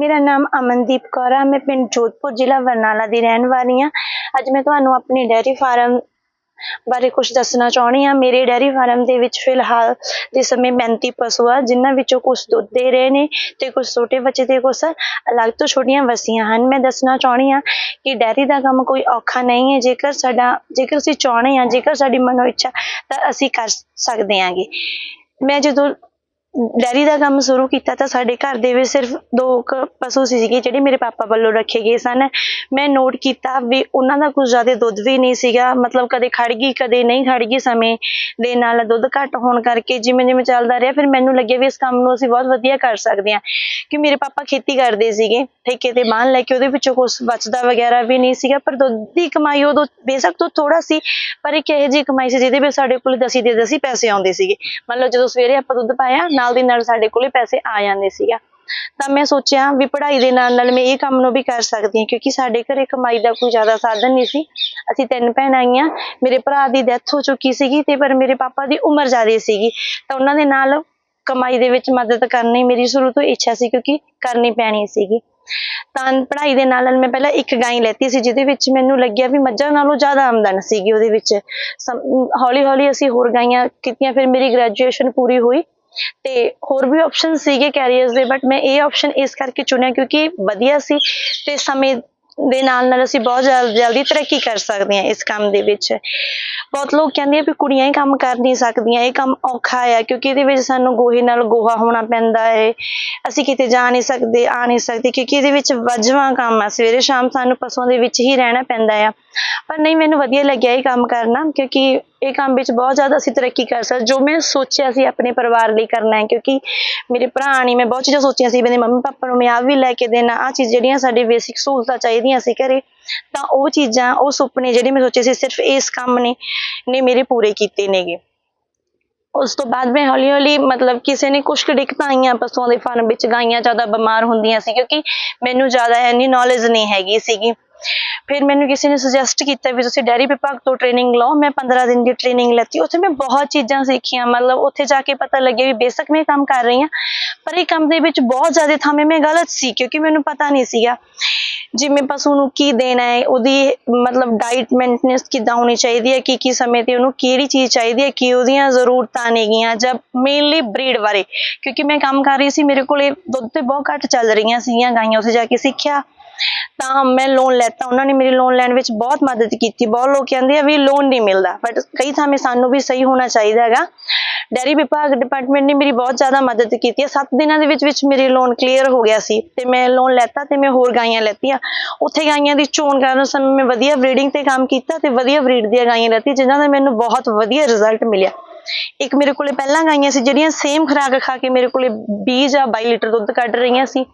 ਮੇਰਾ ਨਾਮ ਅਮਨਦੀਪ ਕੌਰ ਆ, ਮੈਂ ਪਿੰਡ ਜੋਧਪੁਰ ਜ਼ਿਲ੍ਹਾ ਬਰਨਾਲਾ ਦੀ ਰਹਿਣ ਵਾਲੀ ਆ। ਅੱਜ ਮੈਂ ਤੁਹਾਨੂੰ ਆਪਣੀ ਡੈਰੀ ਫਾਰਮ ਬਾਰੇ ਕੁਝ ਦੱਸਣਾ ਚਾਹੁੰਦੀ ਆ। ਮੇਰੇ ਡੈਰੀ ਫਾਰਮ ਦੇ ਵਿੱਚ ਫਿਲਹਾਲ ਦੇ ਸਮੇਂ 35 ਪਸ਼ੂ ਆ, ਜਿਨ੍ਹਾਂ ਵਿੱਚੋਂ ਕੁਝ ਦੁੱਧ ਦੇ ਰਹੇ ਨੇ ਤੇ ਕੁਝ ਛੋਟੇ ਬੱਚੇ ਤੇ ਕੁਝ ਅਲੱਗ ਤੋਂ ਛੋਟੀਆਂ ਵਸੀਆਂ ਹਨ। ਮੈਂ ਦੱਸਣਾ ਚਾਹੁੰਦੀ ਆ ਕਿ ਡੈਰੀ ਦਾ ਕੰਮ ਕੋਈ ਔਖਾ ਨਹੀਂ ਹੈ। ਜੇਕਰ ਸਾਡਾ, ਜੇਕਰ ਅਸੀਂ ਚਾਹੁੰਦੇ ਆ, ਜੇਕਰ ਸਾਡੀ ਮਨੋ ਇੱਛਾ ਤਾਂ ਅਸੀਂ ਕਰ ਸਕਦੇ ਆਂਗੇ। ਮੈਂ ਜਦੋਂ ਡੈਰੀ ਦਾ ਕੰਮ ਸ਼ੁਰੂ ਕੀਤਾ ਤਾਂ ਸਾਡੇ ਘਰ ਦੇ ਵਿੱਚ ਸਿਰਫ ਦੋ ਕੁ ਪਸ਼ੂ ਸੀਗੇ ਜਿਹੜੇ ਮੇਰੇ ਪਾਪਾ ਵੱਲੋਂ ਰੱਖੇ ਗਏ ਸਨ। ਮੈਂ ਨੋਟ ਕੀਤਾ ਵੀ ਉਹਨਾਂ ਦਾ ਕੁਝ ਜ਼ਿਆਦਾ ਦੁੱਧ ਵੀ ਨਹੀਂ ਸੀਗਾ। ਮਤਲਬ ਕਦੇ ਖੜ ਗਈ, ਕਦੇ ਨਹੀਂ ਖੜ ਗਈ ਸਮੇਂ ਦੇ ਨਾਲ ਦੁੱਧ ਘੱਟ ਹੋਣ ਕਰਕੇ ਜਿਵੇਂ ਜਿਵੇਂ ਚੱਲਦਾ ਰਿਹਾ, ਫਿਰ ਮੈਨੂੰ ਲੱਗਿਆ ਵੀ ਇਸ ਕੰਮ ਨੂੰ ਅਸੀਂ ਬਹੁਤ ਵਧੀਆ ਕਰ ਸਕਦੇ ਹਾਂ ਕਿ ਮੇਰੇ ਪਾਪਾ ਖੇਤੀ ਕਰਦੇ ਸੀਗੇ, ਠੇਕੇ ਤੇ ਬਾਹਨ ਲੈ ਕੇ ਉਹਦੇ ਵਿੱਚੋਂ ਕੁਝ ਬਚਦਾ ਵਗੈਰਾ ਵੀ ਨਹੀਂ ਸੀਗਾ। ਪਰ ਦੁੱਧ ਦੀ ਕਮਾਈ ਉਦੋਂ ਬੇਸ਼ੱਕ ਤੋਂ ਥੋੜਾ ਸੀ, ਪਰ ਇੱਕ ਇਹੋ ਜਿਹੀ ਕਮਾਈ ਸੀ ਜਿਹਦੇ ਵਿੱਚ ਸਾਡੇ ਕੋਲ ਦਸੀ ਦੇ ਦਸੀ ਪੈਸੇ ਆਉਂਦੇ ਸੀਗੇ। ਮੰਨ ਲਓ ਜਦੋਂ ਸਵੇਰੇ ਆਪਾਂ ਦੁੱਧ ਪਾਇਆ ਨਾਲ ਦੀ ਨਾਲ ਸਾਡੇ ਕੋਲੇ ਪੈਸੇ ਆ ਜਾਂਦੇ ਸੀਗਾ। ਤਾਂ ਮੈਂ ਸੋਚਿਆ ਵੀ ਪੜ੍ਹਾਈ ਦੇ ਨਾਲ ਨਾਲ ਮੈਂ ਇਹ ਕੰਮ ਨੂੰ ਵੀ ਕਰ ਸਕਦੀ ਹਾਂ, ਕਿਉਂਕਿ ਸਾਡੇ ਘਰੇ ਕਮਾਈ ਦਾ ਕੋਈ ਜ਼ਿਆਦਾ ਸਾਧਨ ਨਹੀਂ ਸੀ। ਅਸੀਂ ਤਿੰਨ ਭੈਣਾਂ ਆਈਆਂ, ਮੇਰੇ ਭਰਾ ਦੀ ਡੈਥ ਹੋ ਚੁੱਕੀ ਸੀਗੀ ਤੇ ਪਰ ਮੇਰੇ ਪਾਪਾ ਦੀ ਉਮਰ ਜ਼ਿਆਦਾ ਸੀਗੀ। ਤਾਂ ਉਹਨਾਂ ਦੇ ਨਾਲ ਕਮਾਈ ਦੇ ਵਿੱਚ ਮਦਦ ਕਰਨੀ ਮੇਰੀ ਸ਼ੁਰੂ ਤੋਂ ਇੱਛਾ ਸੀ, ਕਿਉਂਕਿ ਕਰਨੀ ਪੈਣੀ ਸੀਗੀ। ਤਾਂ ਪੜ੍ਹਾਈ ਦੇ ਨਾਲ ਨਾਲ ਮੈਂ ਪਹਿਲਾਂ ਇੱਕ ਗਾਂ ਲੈਤੀ ਸੀ, ਜਿਹਦੇ ਵਿੱਚ ਮੈਨੂੰ ਲੱਗਿਆ ਵੀ ਮੱਝਾਂ ਨਾਲੋਂ ਜ਼ਿਆਦਾ ਆਮਦਨ ਸੀਗੀ ਉਹਦੇ ਵਿੱਚ। ਹੌਲੀ ਹੌਲੀ ਅਸੀਂ ਹੋਰ ਗਾਈਆਂ ਕੀਤੀਆਂ, ਫਿਰ ਮੇਰੀ ਗ੍ਰੈਜੂਏਸ਼ਨ ਪੂਰੀ ਹੋਈ। ਤੇ ਹੋਰ ਵੀ ਆਪਸ਼ਨ ਸੀਗੇ ਕੈਰੀਅਰਸ ਦੇ ਬਟ ਮੈਂ ਇਹ ਆਪਸ਼ਨ ਇਸ ਕਰਕੇ ਚੁਣਿਆ ਕਿਉਂਕਿ ਵਧੀਆ ਸੀ ਤੇ ਸਮੇਂ ਦੇ ਨਾਲ ਨਾਲ ਅਸੀਂ ਬਹੁਤ ਜਲਦੀ ਤਰੱਕੀ ਕਰ ਸਕਦੇ ਹਾਂ ਇਸ ਕੰਮ ਦੇ ਵਿੱਚ। ਬਹੁਤ ਲੋਕ ਕਹਿੰਦੇ ਆ ਵੀ ਕੁੜੀਆਂ ਹੀ ਕੰਮ ਕਰ ਨਹੀਂ ਸਕਦੀਆਂ, ਇਹ ਕੰਮ ਔਖਾ ਆ ਕਿਉਂਕਿ ਇਹਦੇ ਵਿੱਚ ਸਾਨੂੰ ਗੋਹੇ ਨਾਲ ਗੋਹਾ ਹੋਣਾ ਪੈਂਦਾ ਹੈ। ਅਸੀਂ ਕਿਤੇ ਜਾ ਨਹੀਂ ਸਕਦੇ, ਆ ਨਹੀਂ ਸਕਦੇ ਕਿਉਂਕਿ ਇਹਦੇ ਵਿੱਚ ਵੱਜਵਾਂ ਕੰਮ ਆ, ਸਵੇਰੇ ਸ਼ਾਮ ਸਾਨੂੰ ਪਸ਼ੂਆਂ ਦੇ ਵਿੱਚ ਹੀ ਰਹਿਣਾ ਪੈਂਦਾ ਆ। ਪਰ ਨਹੀਂ, ਮੈਨੂੰ ਵਧੀਆ ਲੱਗਿਆ ਇਹ ਕੰਮ ਕਰਨਾ ਕਿਉਂਕਿ ਇਹ ਕੰਮ ਵਿੱਚ ਬਹੁਤ ਜ਼ਿਆਦਾ ਅਸੀਂ ਤਰੱਕੀ ਕਰ ਸਕਦੇ ਜੋ ਮੈਂ ਸੋਚਿਆ ਸੀ ਆਪਣੇ ਪਰਿਵਾਰ ਲਈ ਕਰਨਾ ਹੈ, ਕਿਉਂਕਿ ਮੇਰੇ ਭਰਾ ਨੇ ਮੈਂ ਬਹੁਤ ਚੀਜ਼ਾਂ ਸੋਚੀਆਂ ਸੀ, ਮੇਰੇ ਮੰਮੀ ਪਾਪਾ ਨੂੰ ਮੈਂ ਆਹ ਵੀ ਲੈ ਕੇ ਦੇਣਾ, ਆਹ ਚੀਜ਼ ਜਿਹੜੀਆਂ ਸਾਡੇ ਬੇਸਿਕ ਸਹੂਲਤਾਂ ਚਾਹੀਦੀਆਂ ਸੀ ਘਰੇ, ਤਾਂ ਉਹ ਚੀਜ਼ਾਂ, ਉਹ ਸੁਪਨੇ ਜਿਹੜੇ ਮੈਂ ਸੋਚੇ ਸੀ, ਸਿਰਫ ਇਸ ਕੰਮ ਨੇ ਨੇ ਮੇਰੇ ਪੂਰੇ ਕੀਤੇ ਨੇਗੇ। ਉਸ ਤੋਂ ਬਾਅਦ ਮੈਂ ਹੌਲੀ ਹੌਲੀ ਮਤਲਬ ਕਿਸੇ ਨੇ ਕੁਝ ਕੁ ਦਿੱਕਤਾਂ ਆਈਆਂ ਪਸ਼ੂਆਂ ਦੇ ਫਾਰਮ ਵਿੱਚ ਗਾਈਆਂ, ਜ਼ਿਆਦਾ ਬਿਮਾਰ ਹੁੰਦੀਆਂ ਸੀ, ਕਿਉਂਕਿ ਮੈਨੂੰ ਜ਼ਿਆਦਾ ਇੰਨੀ ਨੌਲੇਜ ਨਹੀਂ ਹੈਗੀ ਸੀਗੀ। ਫਿਰ ਮੈਨੂੰ ਕਿਸੇ ਨੇ ਸੁਜੈਸਟ ਕੀਤਾ ਵੀ ਤੁਸੀਂ ਡੈਰੀ ਵਿਭਾਗ ਤੋਂ ਟ੍ਰੇਨਿੰਗ ਲਓ। ਮੈਂ 15 ਦਿਨ ਦੀ ਟ੍ਰੇਨਿੰਗ ਲੈਤੀ। ਉੱਥੇ ਮੈਂ ਬਹੁਤ ਚੀਜ਼ਾਂ ਸਿੱਖੀਆਂ। ਮਤਲਬ ਉੱਥੇ ਜਾ ਕੇ ਪਤਾ ਲੱਗਿਆ ਵੀ ਬੇਸ਼ੱਕ ਮੈਂ ਕੰਮ ਕਰ ਰਹੀ ਹਾਂ। ਪਰ ਇਹ ਕੰਮ ਦੇ ਵਿੱਚ ਬਹੁਤ ਜ਼ਿਆਦਾ ਥਾਵੇਂ ਮੈਂ ਗਲਤ ਸੀ, ਕਿਉਂਕਿ ਮੈਨੂੰ ਪਤਾ ਨਹੀਂ ਸੀਗਾ ਜਿਵੇਂ ਪਸ਼ੂ ਨੂੰ ਕੀ ਦੇਣਾ ਹੈ, ਉਹਦੀ ਮਤਲਬ ਡਾਈਟ ਮੇਨਟੇਨੈਂਸ ਕਿੱਦਾਂ ਹੋਣੀ ਚਾਹੀਦੀ ਹੈ ਕੀ ਕੀ ਸਮੇਂ ਤੇ ਉਹਨੂੰ ਕਿਹੜੀ ਚੀਜ਼ ਚਾਹੀਦੀ ਹੈ, ਕੀ ਉਹਦੀਆਂ ਜ਼ਰੂਰਤਾਂ ਨੇਗੀਆਂ ਜਦ ਮੇਨਲੀ ਬਰੀਡ ਬਾਰੇ। ਕਿਉਂਕਿ ਮੈਂ ਕੰਮ ਕਰ ਰਹੀ ਸੀ, ਮੇਰੇ ਕੋਲੇ ਦੁੱਧ ਤੇ ਬਹੁਤ ਘੱਟ ਚੱਲ ਰਹੀਆਂ ਸੀਗੀਆਂ, ਗਾਈਆਂ ਉੱਥੇ ਜਾ ਕੇ ਸਿੱਖਿਆ। ਤਾਂ ਮੈਂ ਲੋਨ ਲੈਤਾ। ਉਹਨਾਂ ਨੇ ਮੇਰੀ ਲੋਨ ਲੈਣ ਵਿੱਚ ਬਹੁਤ ਮਦਦ ਕੀਤੀ। ਬਹੁਤ ਲੋਕ ਕਹਿੰਦੇ ਆ ਵੀ ਲੋਨ ਨਹੀਂ ਮਿਲਦਾ। ਬਟ ਕਈ ਥਾਵੇਂ ਸਾਨੂੰ ਵੀ ਸਹੀ ਹੋਣਾ ਚਾਹੀਦਾ ਹੈਗਾ। ਡੈਰੀ ਵਿਭਾਗ ਡਿਪਾਰਟਮੈਂਟ ਨੇ ਮੇਰੀ ਬਹੁਤ ਜ਼ਿਆਦਾ ਮਦਦ ਕੀਤੀ ਹੈ। 7 ਦਿਨਾਂ ਦੇ ਵਿੱਚ ਵਿੱਚ ਮੇਰੀ ਲੋਨ ਕਲੀਅਰ ਹੋ ਗਿਆ ਸੀ ਤੇ ਮੈਂ ਲੋਨ ਲੈਤਾ ਤੇ ਮੈਂ ਹੋਰ ਗਾਈਆਂ ਲੈਤੀਆਂ। ਉੱਥੇ ਗਾਈਆਂ ਦੀ ਚੋਣ ਕਰਨ ਸਮੇਂ ਮੈਂ ਵਧੀਆ ਬਰੀਡਿੰਗ ਤੇ ਕੰਮ ਕੀਤਾ ਤੇ ਵਧੀਆ ਬਰੀਡ ਦੀਆਂ ਗਾਈਆਂ ਲੈਤੀ ਜਿਨ੍ਹਾਂ ਦਾ ਮੈਨੂੰ ਬਹੁਤ ਵਧੀਆ ਰਿਜ਼ਲਟ ਮਿਲਿਆ। ਇੱਕ ਮੇਰੇ ਕੋਲੇ ਪਹਿਲਾਂ ਗਾਈਆਂ ਸੀ, ਜਿਹੜੀਆਂ ਸੇਮ ਖੁਰਾਕ ਖਾ ਕੇ ਮੇਰੇ ਕੋਲੇ 20 ਜਾਂ 22 ਲੀਟਰ ਦੁੱਧ ਕੱਢ ਰਹੀਆਂ ਸੀ।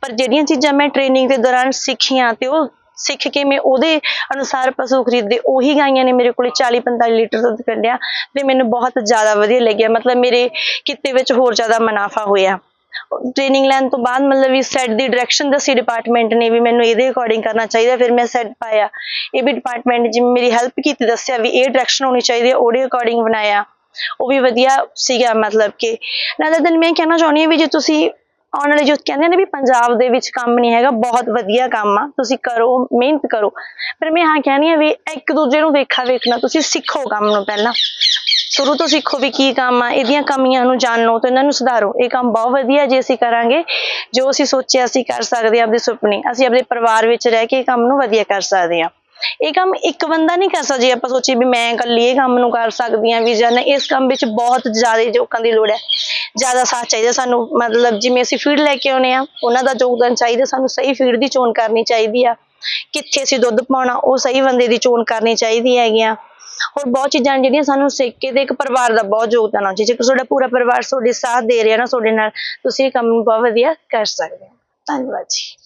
ਪਰ ਜਿਹੜੀਆਂ ਚੀਜ਼ਾਂ ਮੈਂ ਟ੍ਰੇਨਿੰਗ ਦੇ ਦੌਰਾਨ ਸਿੱਖੀਆਂ ਤੇ ਉਹ ਸਿੱਖ ਕੇ ਮੈਂ ਉਹਦੇ ਅਨੁਸਾਰ ਪਸ਼ੂ ਖਰੀਦੇ ਉਹੀ ਗਾਈਆਂ ਨੇ ਮੇਰੇ ਕੋਲੇ 40 45 ਲੀਟਰ ਦੁੱਧ ਕੱਢਿਆ ਤੇ ਮੈਨੂੰ ਬਹੁਤ ਜ਼ਿਆਦਾ ਵਧੀਆ ਲੱਗਿਆ। ਮਤਲਬ ਮੇਰੇ ਕਿੱਤੇ ਵਿੱਚ ਹੋਰ ਜ਼ਿਆਦਾ ਮੁਨਾਫਾ ਹੋਇਆ। ਟ੍ਰੇਨਿੰਗ ਲੈਣ ਤੋਂ ਬਾਅਦ ਮਤਲਬ ਵੀ ਸੈਟ ਦੀ ਡਾਇਰੈਕਸ਼ਨ ਦੱਸੀ ਡਿਪਾਰਟਮੈਂਟ ਨੇ ਵੀ ਮੈਨੂੰ ਇਹਦੇ ਅਕੋਰਡਿੰਗ ਕਰਨਾ ਚਾਹੀਦਾ, ਫਿਰ ਮੈਂ ਸੈਟ ਪਾਇਆ। ਇਹ ਵੀ ਡਿਪਾਰਟਮੈਂਟ ਜਿਵੇਂ ਮੇਰੀ ਹੈਲਪ ਕੀਤੀ, ਦੱਸਿਆ ਵੀ ਇਹ ਡਾਇਰੈਕਸ਼ਨ ਹੋਣੀ ਚਾਹੀਦੀ ਹੈ, ਉਹਦੇ ਅਕੋਰਡਿੰਗ ਬਣਾਇਆ। ਉਹ ਵੀ ਵਧੀਆ ਸੀਗਾ, ਮਤਲਬ ਕਿ ਨਾਲੇ ਦਿਨ ਮੈਂ ਕਹਿਣਾ ਚਾਹੁੰਦੀ ਹਾਂ ਵੀ ਜੇ ਤੁਸੀਂ ਆਉਣ ਵਾਲੇ ਜੋ ਕਹਿੰਦੇ ਨੇ ਵੀ ਪੰਜਾਬ ਦੇ ਵਿੱਚ ਕੰਮ ਨਹੀਂ ਹੈਗਾ, ਬਹੁਤ ਵਧੀਆ ਕੰਮ ਆ, ਤੁਸੀਂ ਕਰੋ, ਮਿਹਨਤ ਕਰੋ। ਪਰ ਮੈਂ ਹਾਂ ਕਹਿੰਦੀ ਆ ਵੀ ਇੱਕ ਦੂਜੇ ਨੂੰ ਵੇਖਾ ਵੇਖਣਾ, ਤੁਸੀਂ ਸਿੱਖੋ ਕੰਮ ਨੂੰ ਪਹਿਲਾਂ। ਸ਼ੁਰੂ ਤੋਂ ਸਿੱਖੋ ਵੀ ਕੀ ਕੰਮ ਆ, ਇਹਦੀਆਂ ਕਮੀਆਂ ਨੂੰ ਜਾਣੋ ਤੇ ਇਹਨਾਂ ਨੂੰ ਸੁਧਾਰੋ। ਇਹ ਕੰਮ ਬਹੁਤ ਵਧੀਆ ਜੇ ਅਸੀਂ ਕਰਾਂਗੇ, ਜੋ ਅਸੀਂ ਸੋਚਿਆ ਅਸੀਂ ਕਰ ਸਕਦੇ ਹਾਂ, ਆਪਦੇ ਸੁਪਨੇ, ਅਸੀਂ ਆਪਣੇ ਪਰਿਵਾਰ ਵਿੱਚ ਰਹਿ ਕੇ ਇਹ ਕੰਮ ਨੂੰ ਵਧੀਆ ਕਰ ਸਕਦੇ ਹਾਂ। ਇਹ ਕੰਮ ਇੱਕ ਬੰਦਾ ਨਹੀਂ ਕਰ ਸਕਦਾ ਜੇ ਆਪਾਂ ਸੋਚੀਏ ਵੀ ਮੈਂ ਇਕੱਲੀ ਇਹ ਕੰਮ ਨੂੰ ਕਰ ਸਕਦੀ ਹਾਂ ਵੀ ਜਾਂ ਇਸ ਕੰਮ ਵਿੱਚ ਬਹੁਤ ਜ਼ਿਆਦਾ ਲੋਕਾਂ ਦੀ ਲੋੜ ਹੈ। ਜ਼ਿਆਦਾ ਸਾਥ ਚਾਹੀਦਾ ਸਾਨੂੰ, ਮਤਲਬ ਜਿਵੇਂ ਅਸੀਂ ਫੀਡ ਲੈ ਕੇ ਆਉਨੇ ਆ ਉਹਨਾਂ ਦਾ ਯੋਗਦਾਨ ਚਾਹੀਦਾ, ਸਾਨੂੰ ਸਹੀ ਫੀਡ ਦੀ ਚੋਣ ਕਰਨੀ ਚਾਹੀਦੀ ਆ। ਕਿੱਥੇ ਅਸੀਂ ਦੁੱਧ ਪਾਉਣਾ, ਉਹ ਸਹੀ ਬੰਦੇ ਦੀ ਚੋਣ ਕਰਨੀ ਚਾਹੀਦੀ ਹੈਗੀਆਂ ਹੋਰ ਬਹੁਤ ਚੀਜ਼ਾਂ ਜਿਹੜੀਆਂ ਸਾਨੂੰ ਸਿੱਖ ਕੇ ਤੇ ਇੱਕ ਪਰਿਵਾਰ ਦਾ ਬਹੁਤ ਯੋਗਦਾਨ ਆ। ਜੇ ਤੁਹਾਡਾ ਪੂਰਾ ਪਰਿਵਾਰ ਤੁਹਾਡੇ ਸਾਥ ਦੇ ਰਿਹਾ ਨਾ, ਤੁਹਾਡੇ ਨਾਲ, ਤੁਸੀਂ ਇਹ ਕੰਮ ਬਹੁਤ ਵਧੀਆ ਕਰ ਸਕਦੇ ਹੋ। ਧੰਨਵਾਦ ਜੀ।